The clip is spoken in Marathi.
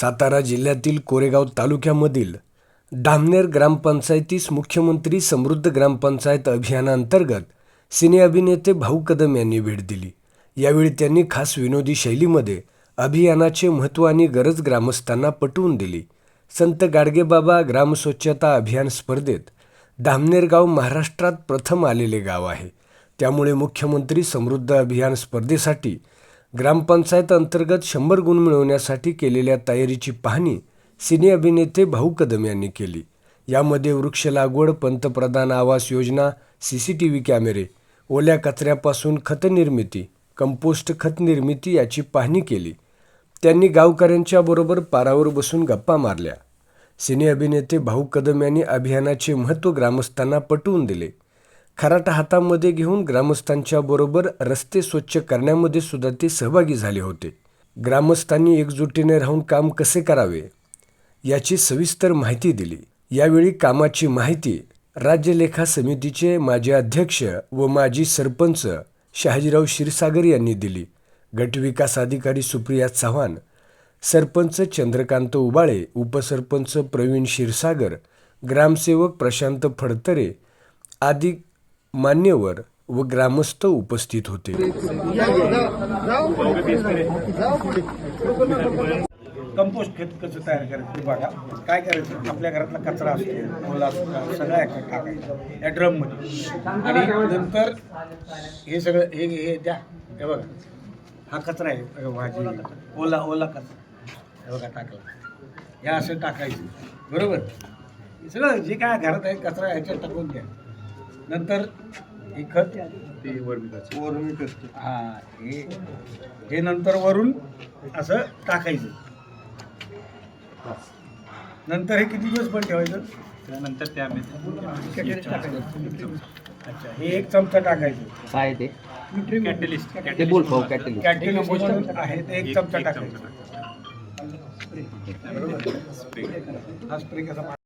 सातारा जिल्ह्यातील कोरेगाव तालुक्यामधील धामनेर ग्रामपंचायतीस मुख्यमंत्री समृद्ध ग्रामपंचायत अभियानांतर्गत सिने अभिनेते भाऊ कदम यांनी भेट दिली. यावेळी त्यांनी खास विनोदी शैलीमध्ये अभियानाचे महत्त्व आणि गरज ग्रामस्थांना पटवून दिली. संत गाडगेबाबा ग्रामस्वच्छता अभियान स्पर्धेत धामनेर गाव महाराष्ट्रात प्रथम आलेले गाव आहे. त्यामुळे मुख्यमंत्री समृद्ध अभियान स्पर्धेसाठी ग्रामपंचायत अंतर्गत शंभर गुण मिळवण्यासाठी केलेल्या तयारीची पाहणी सिने अभिनेते भाऊ कदम यांनी केली. यामध्ये वृक्ष लागवड पंतप्रधान Awas Yojana C C T V कॅमेरे ओल्या कचऱ्यापासून खतनिर्मिती कंपोस्ट खत निर्मिती याची पाहणी केली. त्यांनी गावकऱ्यांच्या बरोबर पारावर बसून गप्पा मारल्या. सिने अभिनेते भाऊ कदम यांनी अभियानाचे महत्त्व ग्रामस्थांना पटवून दिले. खराटा हातामध्ये घेऊन ग्रामस्थांच्या बरोबर रस्ते स्वच्छ करण्यामध्ये सुद्धा ते सहभागी झाले होते. ग्रामस्थांनी एकजुटीने राहून काम कसे करावे याची सविस्तर माहिती दिली. यावेळी कामाची माहिती राज्यलेखा समितीचे माजी अध्यक्ष व माजी सरपंच शहाजीराव क्षीरसागर यांनी दिली. गटविकास अधिकारी सुप्रिया चव्हाण सरपंच चंद्रकांत उबाळे उपसरपंच प्रवीण क्षीरसागर ग्रामसेवक प्रशांत फडतरे आदी मान्यवर व ग्रामस्थ उपस्थित होते. कंपोस्ट खत कसं तयार करायचं बघा. काय करायचं? आपल्या घरातला कचरा असतो ओला असतो सगळा याच्यात टाकायचा या ड्रममध्ये आणि नंतर हे सगळं हे हे द्या. हे बघा. हा कचरा आहे भाजी. ओला ओला कचरा. हे बघा टाकला. या असं टाकायचं. बरोबर? सगळं जे काय घरात आहे कचरा ह्याच्यात टाकून द्या. नंतर हे खत ते वर्मी खत हा हे हे नंतर वरून असं टाकायचं. नंतर हे किती दिवस पण ठेवायचं? त्यानंतर त्यामध्ये अच्छा हे एक चमचा टाकायचं. काय ते? कॅटलिस्ट ते बोल कॅटलिस्ट. म्हणून आहे ते एक चमचा एक टाकायचं. बरोबर हा स्प्रे. कसा